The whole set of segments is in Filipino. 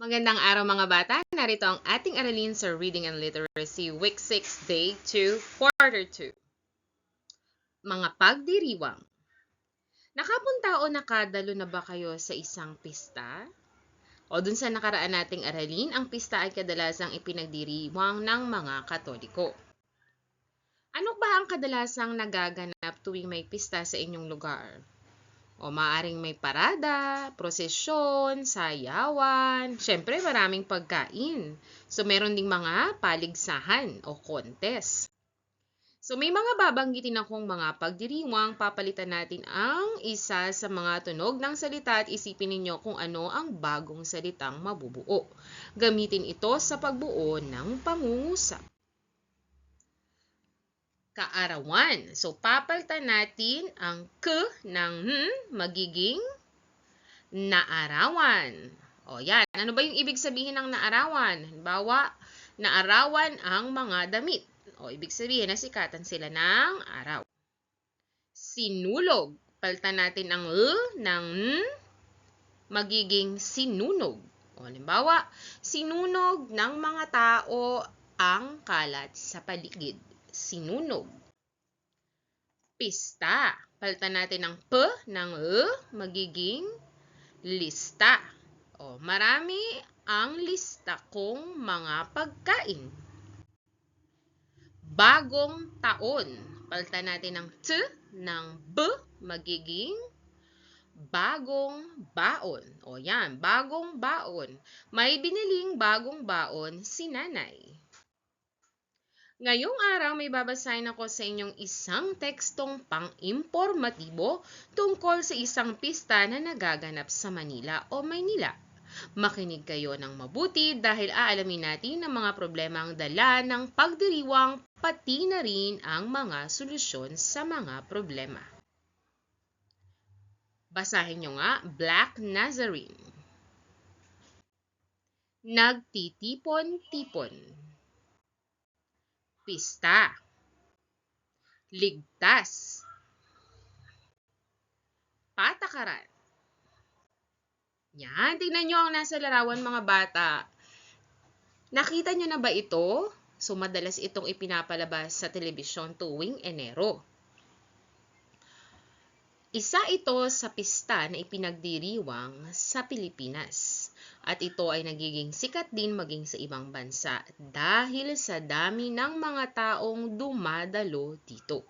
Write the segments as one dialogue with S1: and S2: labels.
S1: Magandang araw mga bata. Narito ang ating aralin sa Reading and Literacy Week 6, Day 2, Quarter 2. Mga pagdiriwang. Nakapunta o nakadalo na ba kayo sa isang pista? O dun sa nakaraan nating aralin, ang pista ay kadalasang ipinagdiriwang ng mga katoliko. Ano ba ang kadalasang nagaganap tuwing may pista sa inyong lugar? O maaring may parada, prosesyon, sayawan, syempre maraming pagkain. So meron ding mga paligsahan o contest. So may mga babanggitin akong mga pagdiriwang, papalitan natin ang isa sa mga tunog ng salita at isipin ninyo kung ano ang bagong salitang mabubuo. Gamitin ito sa pagbuo ng pangungusap kaarawan. So, papalitan natin ang k ng n magiging naarawan. O yan, ano ba yung ibig sabihin ng naarawan? Halimbawa, naarawan ang mga damit. O ibig sabihin, nasikatan sila ng araw. Sinulog. Palitan natin ang l ng n magiging sinunog. O halimbawa, sinunog ng mga tao ang kalat sa paligid sinunog. Pista. Palitan natin ang P ng E, magiging lista. O, marami ang lista kong mga pagkain. Bagong taon. Palitan natin ang T ng B, magiging bagong baon. O yan, bagong baon. May biniling bagong baon si nanay. Ngayong araw may babasahin ako sa inyong isang tekstong pang-impormatibo tungkol sa isang pista na nagaganap sa Manila o Maynila. Makinig kayo ng mabuti dahil aalamin natin ang mga problemang dala ng pagdiriwang pati na rin ang mga solusyon sa mga problema. Basahin nyo nga, Black Nazarene. Nagtitipon-tipon pista, ligtas, patakaran. Yan, tingnan nyo ang nasa larawan mga bata. Nakita nyo na ba ito? So, madalas itong ipinapalabas sa telebisyon tuwing Enero. Isa ito sa pista na ipinagdiriwang sa Pilipinas at ito ay nagiging sikat din maging sa ibang bansa dahil sa dami ng mga taong dumadalo dito.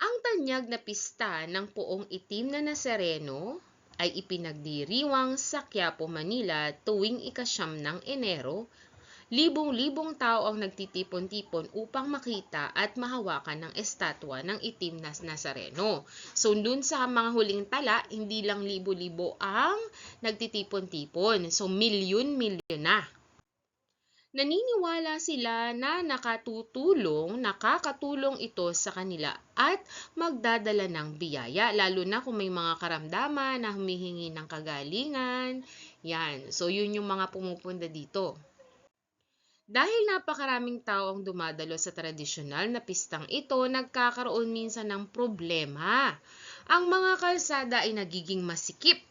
S1: Ang tanyag na pista ng poong itim na Nazareno ay ipinagdiriwang sa Quiapo, Manila tuwing ikasyam ng Enero libong-libong tao ang nagtitipon-tipon upang makita at mahawakan ng estatwa ng itim na Nazareno. So, dun sa mga huling tala, hindi lang libo-libo ang nagtitipon-tipon. So, milyon-milyon na. Naniniwala sila na nakatutulong, nakakatulong ito sa kanila at magdadala ng biyaya, lalo na kung may mga karamdaman na humihingi ng kagalingan. Yan. So, yun yung mga pumupunta dito. Dahil napakaraming tao ang dumadalo sa tradisyonal na pistang ito, nagkakaroon minsan ng problema. Ang mga kalsada ay nagiging masikip.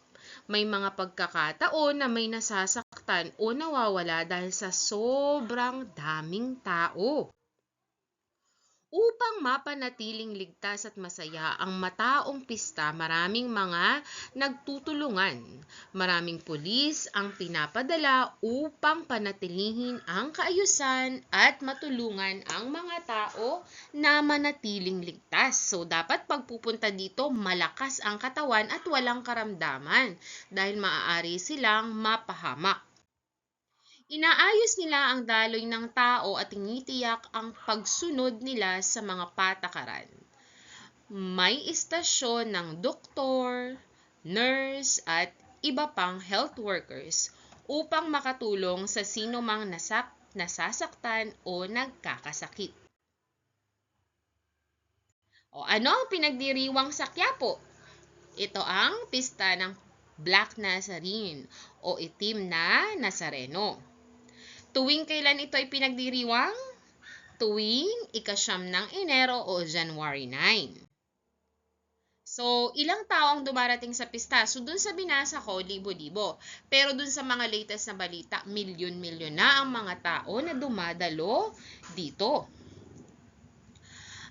S1: May mga pagkakataon na may nasasaktan o nawawala dahil sa sobrang daming tao. Upang mapanatiling ligtas at masaya ang mataong pista, maraming mga nagtutulungan. Maraming pulis ang pinapadala upang panatilihin ang kaayusan at matulungan ang mga tao na manatiling ligtas. So, dapat pagpupunta dito, malakas ang katawan at walang karamdaman dahil maaari silang mapahamak. Inaayos nila ang daloy ng tao at tinitiyak ang pagsunod nila sa mga patakaran. May istasyon ng doktor, nurse at iba pang health workers upang makatulong sa sino mang nasak nasasaktan o nagkakasakit. O ano ang pinagdiriwang sa Quiapo? Ito ang pista ng Black Nazarene o itim na Nazareno. Tuwing kailan ito ay pinagdiriwang? Tuwing ikasyam ng Enero o January 9. So, ilang tao ang dumarating sa pista? So, dun sa binasa ko, libo-libo. Pero dun sa mga latest na balita, milyon-milyon na ang mga tao na dumadalo dito.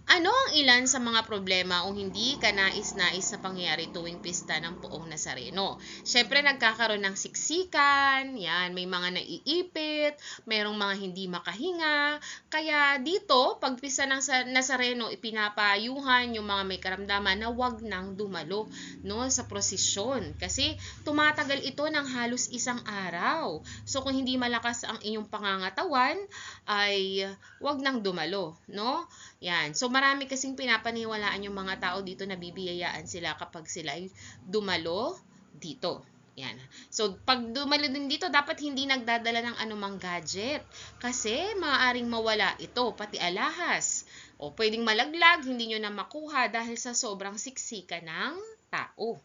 S1: Ano ang ilan sa mga problema o hindi ka nais-nais na pangyayari tuwing pista ng Poong Nazareno? Siyempre, nagkakaroon ng siksikan, yan, may mga naiipit, mayroong mga hindi makahinga. Kaya dito, pag pista ng Nazareno, ipinapayuhan yung mga may karamdaman na wag nang dumalo no, sa prosesyon. Kasi tumatagal ito ng halos isang araw. So, kung hindi malakas ang inyong pangangatawan, ay wag nang dumalo. No? Yan. So, marami kasing pinapaniwalaan yung mga tao dito na bibiyayaan sila kapag sila ay dumalo dito. Yan. So, pag dumalo din dito, dapat hindi nagdadala ng anumang gadget. Kasi, maaaring mawala ito, pati alahas. O, pwedeng malaglag, hindi nyo na makuha dahil sa sobrang siksika ng tao.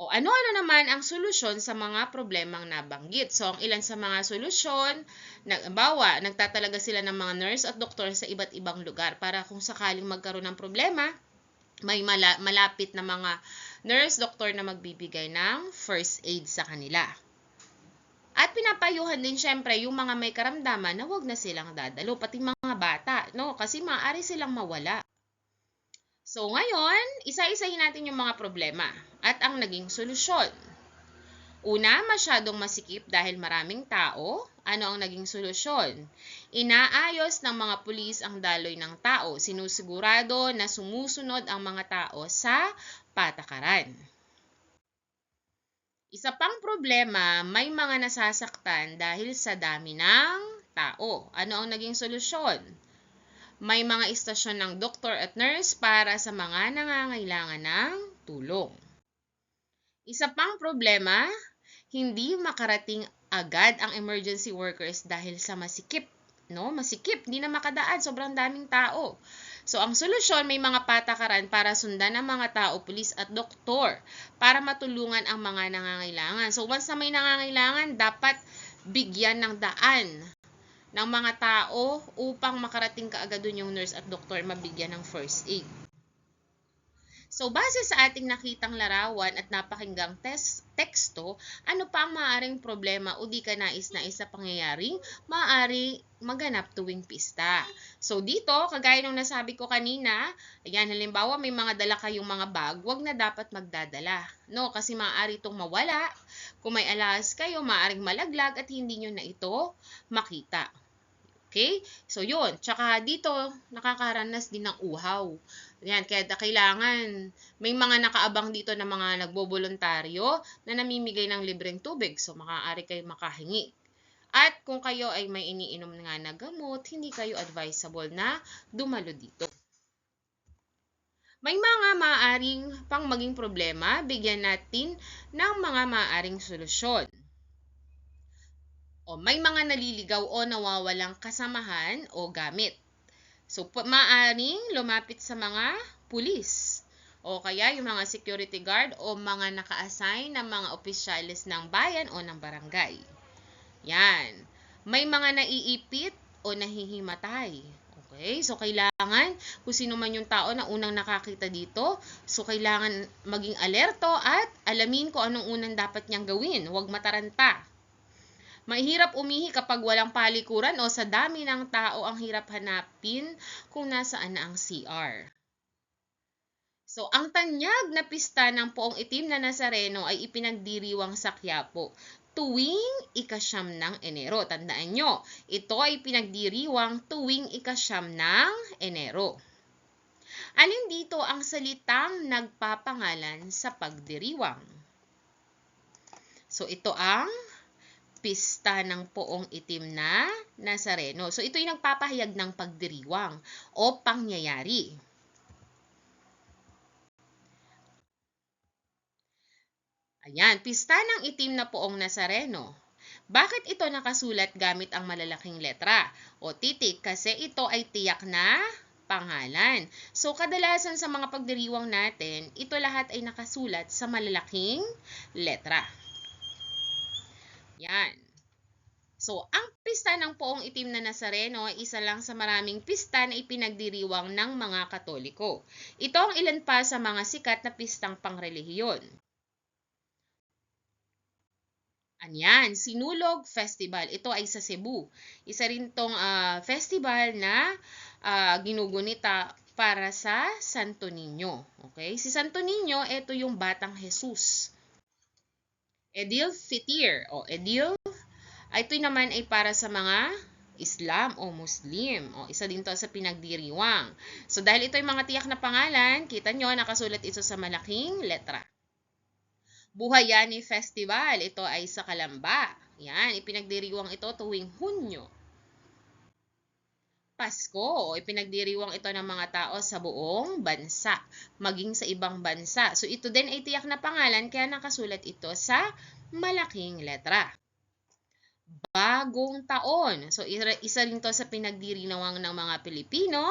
S1: O ano-ano naman ang solusyon sa mga problemang nabanggit? So, ang ilan sa mga solusyon, bawa, nagtatalaga sila ng mga nurse at doktor sa iba't ibang lugar para kung sakaling magkaroon ng problema, may mala- malapit na mga nurse, doktor na magbibigay ng first aid sa kanila. At pinapayuhan din syempre yung mga may karamdaman na wag na silang dadalo, pati mga bata, no? Kasi maaari silang mawala. So ngayon, isa-isahin natin yung mga problema at ang naging solusyon. Una, masyadong masikip dahil maraming tao. Ano ang naging solusyon? Inaayos ng mga pulis ang daloy ng tao. Sinusigurado na sumusunod ang mga tao sa patakaran. Isa pang problema, may mga nasasaktan dahil sa dami ng tao. Ano ang naging solusyon? May mga istasyon ng doktor at nurse para sa mga nangangailangan ng tulong. Isa pang problema, hindi makarating agad ang emergency workers dahil sa masikip. No? Masikip, hindi na makadaan, sobrang daming tao. So, ang solusyon, may mga patakaran para sundan ang mga tao, pulis at doktor para matulungan ang mga nangangailangan. So, once na may nangangailangan, dapat bigyan ng daan ng mga tao upang makarating kaagad dun yung nurse at doktor mabigyan ng first aid. So, base sa ating nakitang larawan at napakinggang tes- teksto, ano pa ang maaaring problema o di ka nais-nais na pangyayaring maaari maganap tuwing pista. So, dito, kagaya ng nasabi ko kanina, ayan, halimbawa may mga dala kayong mga bag, wag na dapat magdadala. No, kasi maaari itong mawala. Kung may alas kayo, maaaring malaglag at hindi nyo na ito makita. Okay? So, yun. Tsaka dito, nakakaranas din ng uhaw. Yan, kaya kailangan, may mga nakaabang dito na mga nagbobolontaryo na namimigay ng libreng tubig. So, maaari kayo makahingi. At kung kayo ay may iniinom nga na gamot, hindi kayo advisable na dumalo dito. May mga maaaring pang maging problema, bigyan natin ng mga maaaring solusyon. O may mga naliligaw o nawawalang kasamahan o gamit. So, maaaring lumapit sa mga pulis o kaya yung mga security guard o mga naka-assign na mga opisyalis ng bayan o ng barangay. Yan. May mga naiipit o nahihimatay. Okay? So, kailangan, kung sino man yung tao na unang nakakita dito, so kailangan maging alerto at alamin kung anong unang dapat niyang gawin. Huwag mataranta. Mahirap umihi kapag walang palikuran o sa dami ng tao ang hirap hanapin kung nasaan na ang CR. So, ang tanyag na pista ng poong itim na Nazareno ay ipinagdiriwang sa Quiapo tuwing ikasyam ng Enero. Tandaan nyo, ito ay pinagdiriwang tuwing ikasyam ng Enero. Alin dito ang salitang nagpapangalan sa pagdiriwang? So, ito ang pista ng poong itim na Nazareno. So, ito yung nagpapahayag ng pagdiriwang o pangyayari. Ayan, pista ng itim na poong Nazareno. Bakit ito nakasulat gamit ang malalaking letra o titik? Kasi ito ay tiyak na pangalan. So, kadalasan sa mga pagdiriwang natin, ito lahat ay nakasulat sa malalaking letra. Yan. So, ang pista ng poong itim na Nazareno ay isa lang sa maraming pista na ipinagdiriwang ng mga Katoliko. Ito ang ilan pa sa mga sikat na pistang pangrelihiyon. Anyan, Sinulog Festival. Ito ay sa Cebu. Isa rin tong ah, festival na ah, ginugunita para sa Santo Niño. Okay? Si Santo Niño, ito yung batang Jesus. Edil Fitir o Edil ito naman ay para sa mga Islam o Muslim. O, isa din to sa pinagdiriwang. So, dahil ito ay mga tiyak na pangalan, kita nyo, nakasulat ito sa malaking letra. Buhayani Festival. Ito ay sa Kalamba. Yan, ipinagdiriwang ito tuwing Hunyo. Pasko, ipinagdiriwang ito ng mga tao sa buong bansa, maging sa ibang bansa. So, ito din ay tiyak na pangalan, kaya nakasulat ito sa malaking letra bagong taon. So, isa rin to sa pinagdirinawang ng mga Pilipino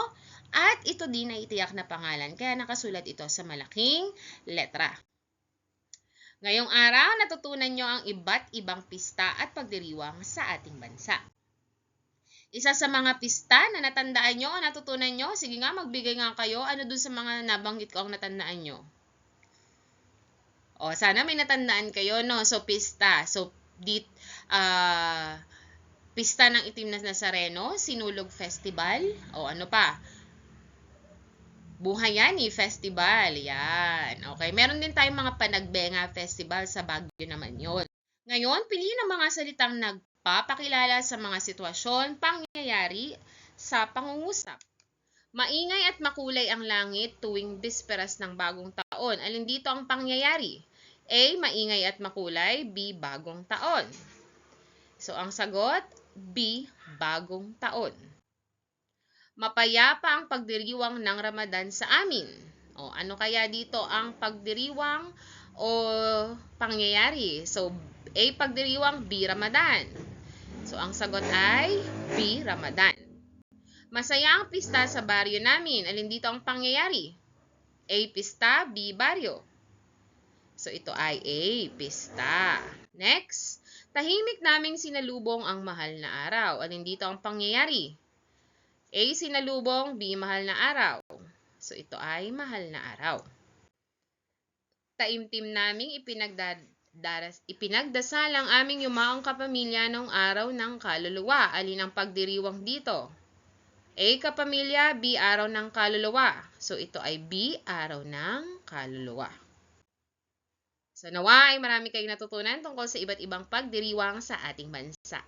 S1: at ito din ay itiyak na pangalan kaya nakasulat ito sa malaking letra. Ngayong araw, natutunan nyo ang iba't ibang pista at pagdiriwang sa ating bansa. Isa sa mga pista na natandaan nyo o natutunan nyo, sige nga, magbigay nga kayo. Ano dun sa mga nabanggit ko ang natandaan nyo? O, sana may natandaan kayo, no? So, pista. So, dit, ah, pista ng itim na Nazareno, Sinulog Festival, o ano pa? Buhayani Festival, yan. Okay, meron din tayong mga Panagbenga Festival sa Baguio naman yon. Ngayon, piliin ang mga salitang nagpapakilala sa mga sitwasyon, pangyayari sa pangungusap. Maingay at makulay ang langit tuwing bisperas ng bagong taon. Alin dito ang pangyayari? A. Maingay at makulay. B. Bagong taon. So, ang sagot, B. Bagong taon. Mapayapa ang pagdiriwang ng Ramadan sa amin. O, ano kaya dito ang pagdiriwang o pangyayari? So, A. Pagdiriwang, B. Ramadan. So, ang sagot ay B. Ramadan. Masaya ang pista sa baryo namin. Alin dito ang pangyayari? A. Pista, B. Baryo. So, ito ay A. Pista. Next, tahimik naming sinalubong ang mahal na araw. Alin dito ang pangyayari? A. Sinalubong, B. Mahal na araw. So, ito ay mahal na araw. Taimtim naming ipinagdaras, ipinagdasal ang aming yumaong kapamilya noong araw ng kaluluwa. Alin ang pagdiriwang dito? A. Kapamilya, B. Araw ng kaluluwa. So, ito ay B. Araw ng kaluluwa. So, nawa ay marami kayong natutunan tungkol sa iba't ibang pagdiriwang sa ating bansa.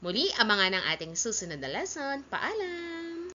S1: Muli, abangan ang ating susunod na lesson. Paalam!